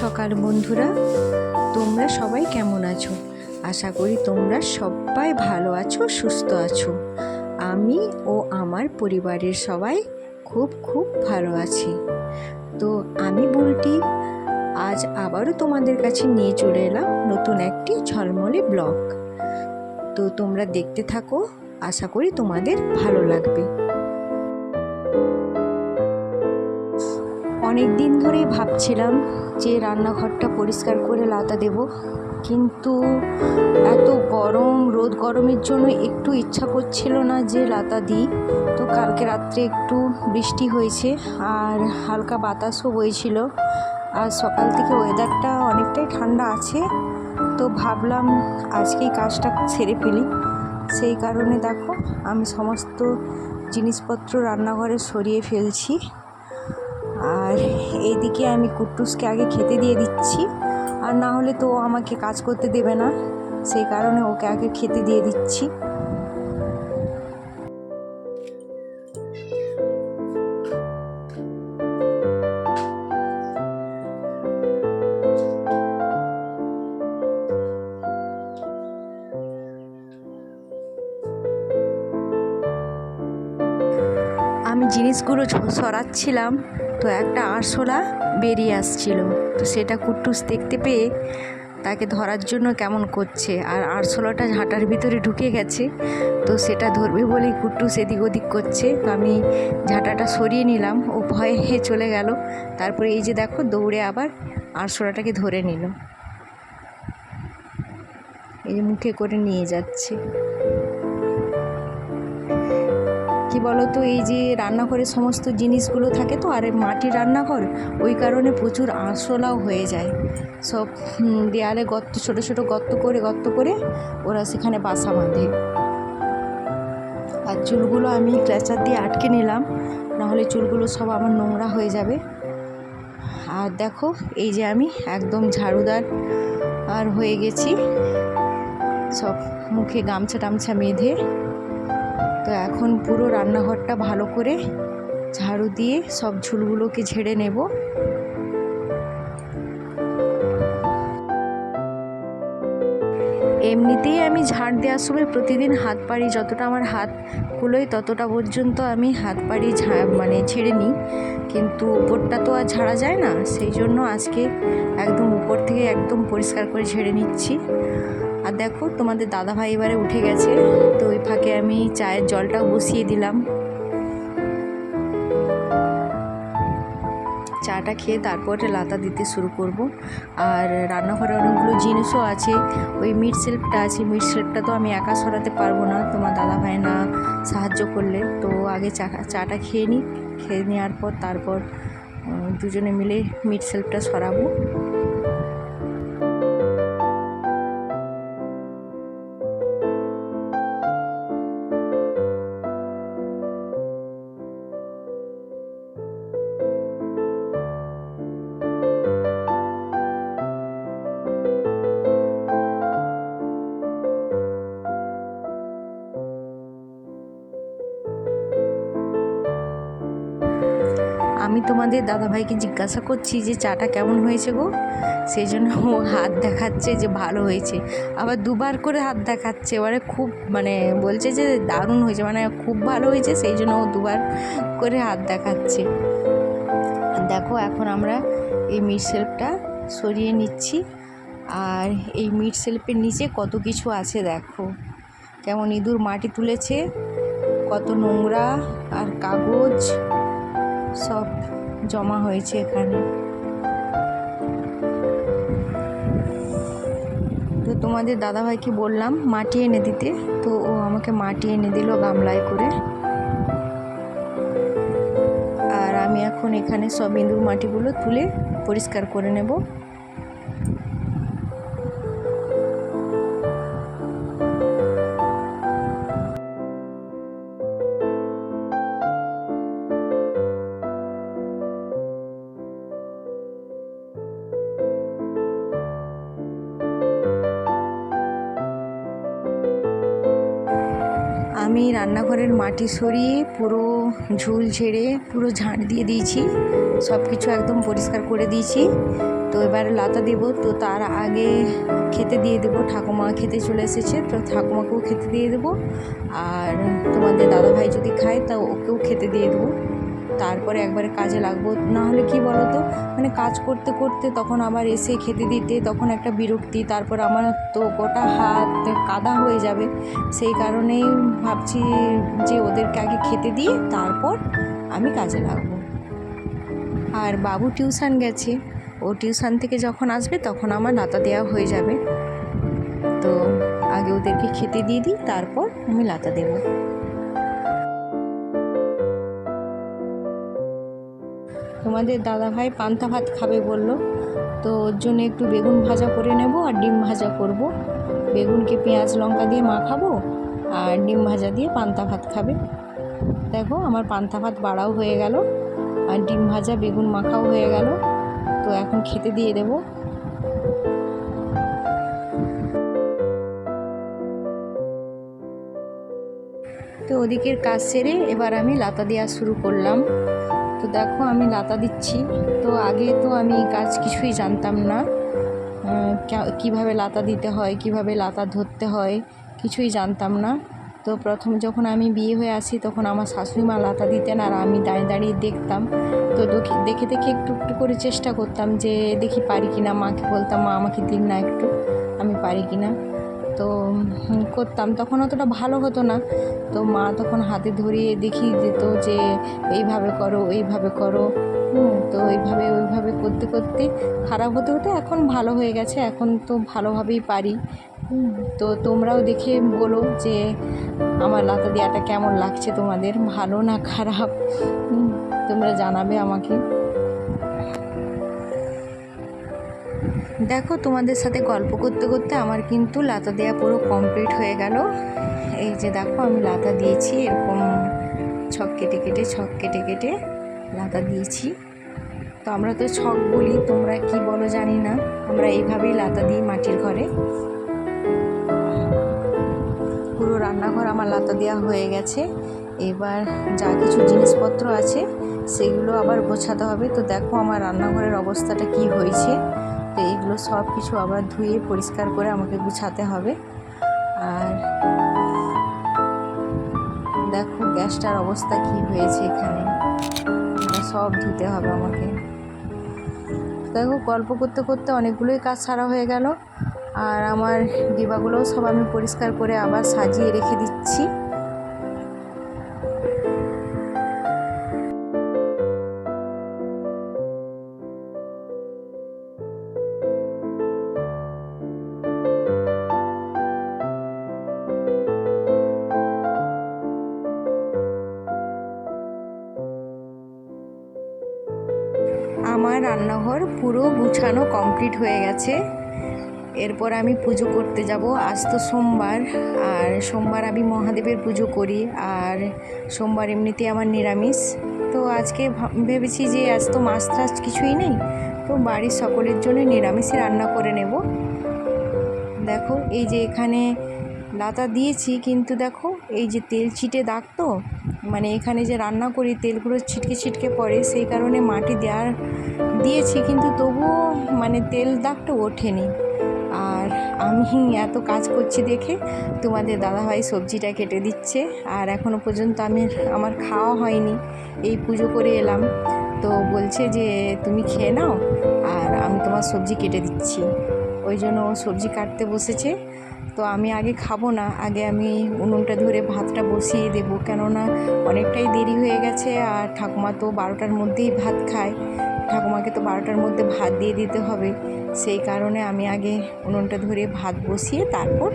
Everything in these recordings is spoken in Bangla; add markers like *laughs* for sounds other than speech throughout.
সকাল বন্ধুরা। তোমরা সবাই কেমন আছো? আশা করি তোমরা সবাই ভালো আছো, সুস্থ আছো। আমি ও আমার পরিবারের সবাই খুব খুব ভালো আছি। তো আমি বুলটি, আজ আবারও তোমাদের কাছে নিয়ে চলে এলাম নতুন একটি ঝলমলে ব্লগ। তো তোমরা দেখতে থাকো, আশা করি তোমাদের ভালো লাগবে। অনেক দিন ধরেই ভাবছিলাম যে রান্নাঘরটা পরিষ্কার করে লাতা দেব, কিন্তু এত গরম, রোদ গরমের জন্য একটু ইচ্ছা করছিল না যে লাতা দিই। তো কালকে রাত্রে একটু বৃষ্টি হয়েছে আর হালকা বাতাসও বইছিল। আর সকাল থেকে ওয়েদারটা অনেকটাই ঠান্ডা আছে। তো ভাবলাম আজকেই কাজটা সেরে ফেলি। সেই কারণে দেখো, আমি সমস্ত জিনিসপত্র রান্নাঘরে সরিয়ে ফেলছি। আর এদিকে আমি কুট্টুসকে আগে খেতে দিয়ে দিচ্ছি। আর না হলে তো আমাকে কাজ করতে দেবে না। সেই কারণে ওকে আগে খেতে দিয়ে দিচ্ছি। আমি জিনিসগুলো সরাচ্ছিলাম, তো একটা আরশোলা বেরিয়ে আসছিল। তো সেটা কুট্টুস দেখতে পেয়ে তাকে ধরার জন্য কেমন করছে? আর আরশোলাটা ঝাঁটার ভিতরে ঢুকে গেছে, তো সেটা ধরবে বলেই কুট্টুস এদিক ওদিক করছে। তো আমি ঝাঁটাটা সরিয়ে নিলাম, ও ভয়ে হে *laughs* চলে গেল। তারপরে এই যে দেখো, দৌড়ে আবার আরশোলাটাকে ধরে নিল। এই মুখে করে নিয়ে যাচ্ছে। কি বলতো, এই যে রান্নাঘরের সমস্ত জিনিসগুলো থাকে তো, আর মাটির রান্নাঘর, ওই কারণে প্রচুর আরশোলাও হয়ে যায়। সব দেয়ালে গর্ত, ছোট ছোট গর্ত করে গর্ত করে ওরা সেখানে বাসা বাঁধে। আর চুলগুলো আমি ক্ল্যাচার দিয়ে আটকে নিলাম, নাহলে চুলগুলো সব আমার নোংরা হয়ে যাবে। আর দেখো, এই যে আমি একদম ঝাড়ুদার, আর হয়ে গেছি। সব মুখে গামছা টামছা বেঁধে তো এখন পুরো রান্নাঘরটা ভালো করে ঝাড়ু দিয়ে সব ঝুলগুলোকে ঝেড়ে নেব। এমনিতেই আমি ঝাড় দেওয়ার সময় প্রতিদিন হাত পাড়ি যতটা আমার হাত কুলোয় ততটা পর্যন্ত আমি হাত পাড়ি মানে ছেড়ে নিই। কিন্তু উপরটা তো আর ঝাড়া যায় না, সেই জন্য আজকে একদম উপর থেকে একদম পরিষ্কার করে ঝেড়ে নিচ্ছি। আর দেখো, তোমাদের দাদা ভাই এবারে উঠে গেছে। তো ওই ফাঁকে আমি চায়ের জলটাও বসিয়ে দিলাম। চাটা খেয়ে তারপরে লাতা দিতে শুরু করব। আর রান্নাঘরে অনেকগুলো জিনিসও আছে। ওই মিট সেলফটা আছে মিট সেলফটা তো আমি একা সরাতে পারব না। তোমার দাদা ভাই না সাহায্য করলে। তো আগে চা, চাটা খেয়ে নিই খেয়ে নেওয়ার পর তারপর দুজনে মিলে মিট সেলফটা সরাবো। তোমাদের দাদাভাইকে জিজ্ঞাসা করছি যে চাটা কেমন হয়েছে গো? সেই জন্য ও হাত দেখাচ্ছে যে ভালো হয়েছে। আবার দুবার করে হাত দেখাচ্ছে, এবারে খুব মানে বলছে যে দারুণ হয়েছে মানে খুব ভালো হয়েছে, সেই জন্য ও দুবার করে হাত দেখাচ্ছে। দেখো এখন আমরা এই মিট সেলফটা সরিয়ে নিচ্ছি। আর এই মিট সেলফের নিচে কত কিছু আছে দেখো। কেমন ইঁদুর মাটি তুলেছে, কত নোংরা আর কাগজ, সব জমা হয়েছে এখানে। তো তোমাদের দাদাভাইকে বললাম, মাটি এনে দিতে। তো ও আমাকে মাটি এনে দিল গামলায় করে। আর আমি এখন এখানে সব ইঁদুর মাটিগুলো তুলে পরিষ্কার করে নেব। আমি রান্নাঘরের মাটি সরিয়ে পুরো ঝুল ঝেড়ে পুরো ঝাঁট দিয়ে দিয়েছি। সব কিছু একদম পরিষ্কার করে দিয়েছি। তো এবার লতা দেব। তো তার আগে খেতে দিয়ে দেবো। ঠাকুমা খেতে চলে এসেছে। তো ঠাকুমাকেও খেতে দিয়ে দেবো। আর তোমাদের দাদাভাই যদি খায়, তা ওকেও খেতে দিয়ে দেবো। তারপরে একবারে কাজে লাগবো। না হলে কি বলো তো মানে কাজ করতে করতে তখন আবার এসে খেতে দিতে, তখন একটা বিরক্তি, তারপর আমার তো গোটা হাত কাদা হয়ে যাবে। সেই কারণেই ভাবছি যে ওদেরকে আগে খেতে দিয়ে তারপর আমি কাজে লাগবো। আর বাবু টিউশন গেছে। ও টিউশন থেকে যখন আসবে তখন আমার লাতা দেওয়া হয়ে যাবে। তো আগে ওদেরকে খেতে দিয়ে দিই, তারপর আমি লাতা দেবো। তোমাদের দাদাভাই পান্তা ভাত খাবে বলল। তো ওর জন্য একটু বেগুন ভাজা করে নেব আর ডিম ভাজা করব। বেগুনকে পেঁয়াজ লঙ্কা দিয়ে মাখাবো আর ডিম ভাজা দিয়ে পান্তা ভাত খাবে। দেখো আমার পান্তা ভাত বাড়াও হয়ে গেল আর ডিম ভাজা, বেগুন মাখাও হয়ে গেল। তো এখন খেতে দিয়ে দেবো। তো ওদিকের কাজ সেরে এবার আমি লাতা দেওয়া শুরু করলাম। তো দেখো আমি লাতা দিচ্ছি। তো আগে তো আমি কাজ কিছুই জানতাম না। কীভাবে লাতা দিতে হয়, কীভাবে লাতা ধরতে হয়, কিছুই জানতাম না। তো প্রথম যখন আমি বিয়ে হয়ে আসি, তখন আমার শাশুড়ি মা লাতা দিতেন আর আমি দাঁড়িয়ে দাঁড়িয়ে দেখতাম। তো দেখে দেখে দেখে একটু একটু করে চেষ্টা করতাম যে, দেখি পারি কি না মাকে বলতাম, মা, আমাকে দিন না একটু, আমি পারি কি না তো করতাম। তখন অতটা ভালো হতো না। তো মা তখন হাতে ধরিয়ে দেখিয়ে দিত যে, এইভাবে করো এইভাবে করো। তো এইভাবে, ওইভাবে করতে করতে খারাপ হতে হতে এখন ভালো হয়ে গেছে। এখন তো ভালোভাবেই পারি। তো তোমরাও দেখে বলো যে, আমার লাতা দেওয়াটা কেমন লাগছে তোমাদের? ভালো না খারাপ? তোমরা জানাবে আমাকে। দেখো, তোমাদের সাথে গল্প করতে করতে আমার কিন্তু লাতা দেওয়া পুরো কমপ্লিট হয়ে গেল। এই যে দেখো, আমি লাতা দিয়েছি, এরকম ছক কেটে কেটে, ছক কেটে কেটে লাতা দিয়েছি। তো আমরা তো ছক বলি, তোমরা কি বলো জানি না। আমরা এইভাবেই লাতা দিই মাটির ঘরে। পুরো রান্নাঘর আমার লাতা দেওয়া হয়ে গেছে। এবার যা কিছু জিনিসপত্র আছে, সেগুলো আবার গোছাতে হবে। তো দেখো, আমার রান্নাঘরের অবস্থাটা কি হয়েছে। তো এইগুলো সব কিছু আবার ধুয়ে পরিষ্কার করে আমাকে গুছাতে হবে। আর দেখো, গ্যাসটার অবস্থা কি হয়েছে এখানে। সব ধুতে হবে আমাকে। দেখো, গল্প করতে করতে অনেকগুলোই কাজ সারা হয়ে গেল। আর আমার ডিবাগুলোও সব আমি পরিষ্কার করে আবার সাজিয়ে রেখে দিচ্ছি। রান্নাঘর পুরো গুছানো কমপ্লিট হয়ে গেছে। এরপর আমি পুজো করতে যাব। আজ তো সোমবার, আর সোমবার আমি মহাদেবের পুজো করি, আর সোমবার এমনিতে আমার নিরামিষ। তো আজকে ভেবেছি যে আজ তো মাছ টাছ কিছুই নেই, তো বাড়ির সকলের জন্য নিরামিষই রান্না করে নেব। দেখো, এই যে এখানে লাতা দিয়েছি, কিন্তু দেখো, এই যে তেল ছিটে দাগ তো মানে এখানে যে রান্না করি, তেলগুলো ছিটকে ছিটকে পড়ে, সেই কারণে মাটি দেওয়ার দিয়েছি, কিন্তু তবুও মানে তেল দাগটা ওঠেনি। আর আমি এত কাজ করছি দেখে, তোমাদের দাদাভাই সবজিটা কেটে দিচ্ছে, আর এখনও পর্যন্ত আমি, আমার খাওয়া হয়নি, এই পুজো করে এলাম। তো বলছে যে, তুমি খেয়ে নাও, আর আমি তোমার সবজি কেটে দিচ্ছি। ওই জন্য ও সবজি কাটতে বসেছে। তো আমি আগে খাব না, আগে আমি উনুনটা ধরে ভাতটা বসিয়ে দেবো। কেননা অনেকটাই দেরি হয়ে গেছে আর ঠাকুমা তো বারোটার মধ্যেই ভাত খায়। ঠাকুমাকে তো বারোটার মধ্যে ভাত দিয়ে দিতে হবে। সেই কারণে আমি আগে উনুনটা ধরে ভাত বসিয়ে তারপর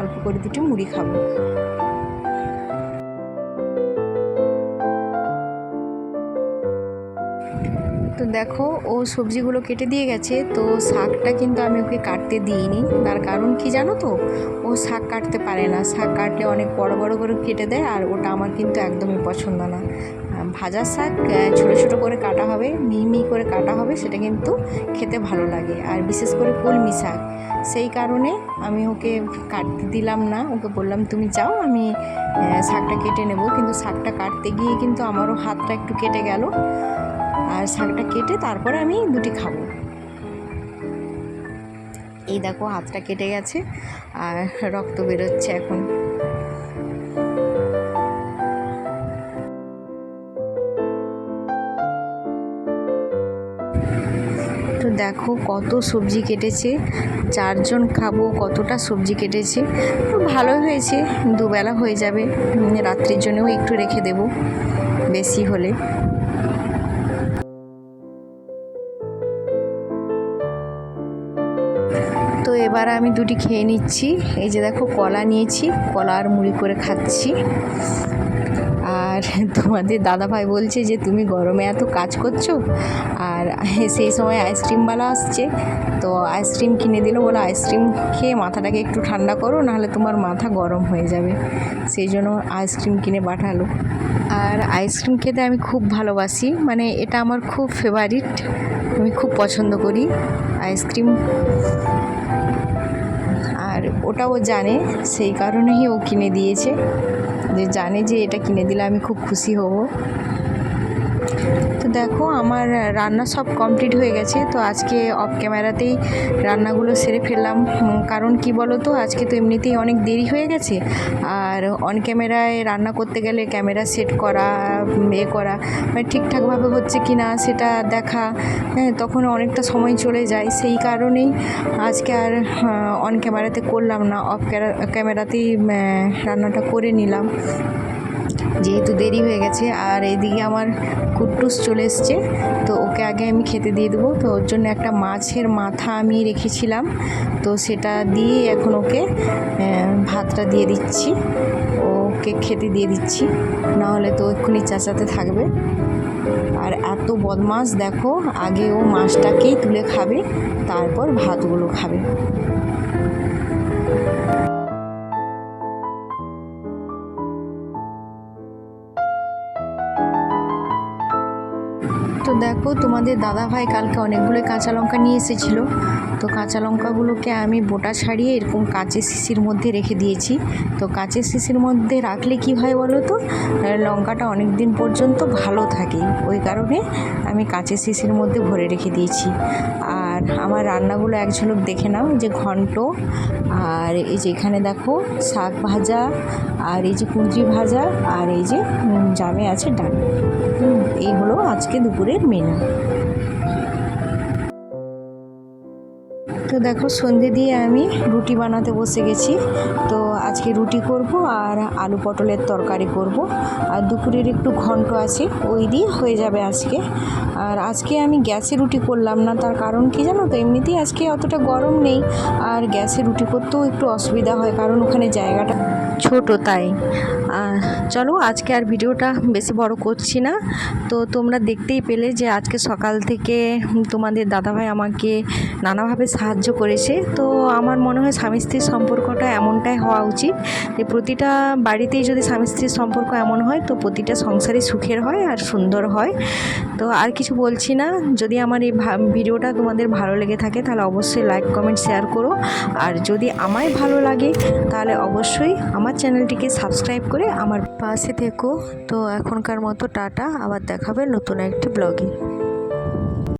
অল্প করে দুটো মুড়ি খাব। তো দেখো, ও সবজিগুলো কেটে দিয়ে গেছে, তো শাকটা কিন্তু আমি ওকে কাটতে দিইনি। তার কারণ কি জানো তো? ও শাক কাটতে পারে না। শাক কাটলে অনেক বড় বড় করে কেটে দেয়, আর ওটা আমার কিন্তু একদমই পছন্দ না। ভাজা শাক ছোটো ছোটো করে কাটা হবে, মিহি করে কাটা হবে, সেটা কিন্তু খেতে ভালো লাগে। আর বিশেষ করে কলমি শাক, সেই কারণে আমি ওকে কাটতে দিলাম না। ওকে বললাম, তুমি যাও, আমি শাকটা কেটে নেব। কিন্তু শাকটা কাটতে গিয়ে কিন্তু আমারও হাতটা একটু কেটে গেল। আর শাকটা কেটে তারপরে আমি দুটি খাব। এই দেখো, হাতটা কেটে গেছে আর রক্ত বেরোচ্ছে এখন। তো দেখো, কত সবজি কেটেছে, চারজন খাব, কতটা সবজি কেটেছে। ভালো হয়েছে, দুবেলা হয়ে যাবে রাত্রির জন্যও একটু রেখে দেব, বেশি হলে। এবার আমি দুটি খেয়ে নিচ্ছি। এই যে দেখো, কলা নিয়েছি, কলা আর মুড়ি করে খাচ্ছি। আর তোমাদের দাদাভাই বলছে যে, তুমি গরমে এত কাজ করছ? আর সেই সময় আইসক্রিমওয়ালা আসছে। তো আইসক্রিম কিনে দিল, বলে, আইসক্রিম খেয়ে মাথাটাকে একটু ঠান্ডা করো, নাহলে তোমার মাথা গরম হয়ে যাবে। সেই জন্য আইসক্রিম কিনে পাঠালো। আর আইসক্রিম খেতে আমি খুব ভালোবাসি। মানে এটা আমার খুব ফেভারিট আমি খুব পছন্দ করি আইসক্রিম। আর ও জানে, সেই কারণেই ও কিনে দিয়েছে। যে জানে যে এটা কিনে দিলে আমি খুব খুশি হব। তো দেখো, আমার রান্না সব কমপ্লিট হয়ে গেছে। তো আজকে অফ ক্যামেরাতেই রান্নাগুলো সেরে ফেললাম। কারণ কি বলো তো আজকে তো এমনিতেই অনেক দেরি হয়ে গেছে। আর অন ক্যামেরায় রান্না করতে গেলে ক্যামেরা সেট করা এ করা মানে ঠিকঠাকভাবে হচ্ছে কি না সেটা দেখা হ্যাঁ তখন অনেকটা সময় চলে যায়। সেই কারণেই আজকে আর অন ক্যামেরাতে করলাম না। অফ ক্যামেরাতেই রান্নাটা করে নিলাম। যেহেতু দেরি হয়ে গেছে, আর এদিকে আমার কুট্টুস চলে এসছে, তো ওকে আগে আমি খেতে দিয়ে দেবো। তো ওর জন্য একটা মাছের মাথা আমি রেখেছিলাম, তো সেটা দিয়ে এখন ওকে ভাতটা দিয়ে দিচ্ছি। ওকে খেতে দিয়ে দিচ্ছি, নাহলে তো এক্ষুনি চাচাতে থাকবে। আর এত বদমাস দেখো, আগে ও মাছটাকেই তুলে খাবে, তারপর ভাতগুলো খাবে। দেখো তোমাদের দাদা ভাই কালকে অনেকগুলো কাঁচা লঙ্কা নিয়ে এসেছিল। তো কাঁচা লঙ্কাগুলোকে আমি বোটা ছাড়িয়ে এরকম কাঁচের শিশির মধ্যে রেখে দিয়েছি। তো কাঁচের শিশির মধ্যে রাখলে কি হয় বলো তো? লঙ্কাটা অনেক দিন পর্যন্ত ভালো থাকে। ওই কারণে আমি কাঁচের শিশির মধ্যে ভরে রেখে দিয়েছি। আর আমার রান্নাগুলো এক ঝলক দেখে নাও যে ঘন্ট, আর এই যে এখানে দেখো শাক ভাজা, আর এই যে কুঁদরি ভাজা, আর এই যে জামে আছে ডাল। এই হলো আজকে দুপুরের মেনু তো দেখো, সন্ধে দিয়ে আমি রুটি বানাতে বসে গেছি। তো আজকে রুটি করব আর আলু পটলের তরকারি করব। আর দুপুরের একটু ঘন্ট আছে, ওই দিয়ে হয়ে যাবে আজকে। আর আজকে আমি গ্যাসে রুটি করলাম না, তার কারণ কি জানো তো? এমনিতেই আজকে অতটা গরম নেই। আর গ্যাসে রুটি করতেও একটু অসুবিধা হয়, কারণ ওখানে জায়গাটা ছোট তাই। চলো আজকে আর ভিডিওটা বেশি বড় করছি না। তো তোমরা দেখতেই পেলে যে আজকে সকাল থেকে তোমাদের দাদাভাই আমাকে নানাভাবে সাহায্য করেছে। তো আমার মনে হয় স্বামী স্ত্রীর সম্পর্কটা এমনটাই হওয়া উচিত যে প্রতিটা বাড়িতেই যদি স্বামী স্ত্রীর সম্পর্ক এমন হয়, তো প্রতিটা সংসারই সুখের হয় আর সুন্দর হয়। তো আর কিছু বলছি না। যদি আমার এই ভিডিওটা তোমাদের ভালো লেগে থাকে, তাহলে অবশ্যই লাইক কমেন্ট শেয়ার করো। আর যদি আমায় ভালো লাগে, তাহলে অবশ্যই আমার চ্যানেলটিকে সাবস্ক্রাইব করে আমার পাশে থেকো। তো এখনকার মতো টাটা, আবার দেখাবে নতুন একটি ব্লগে।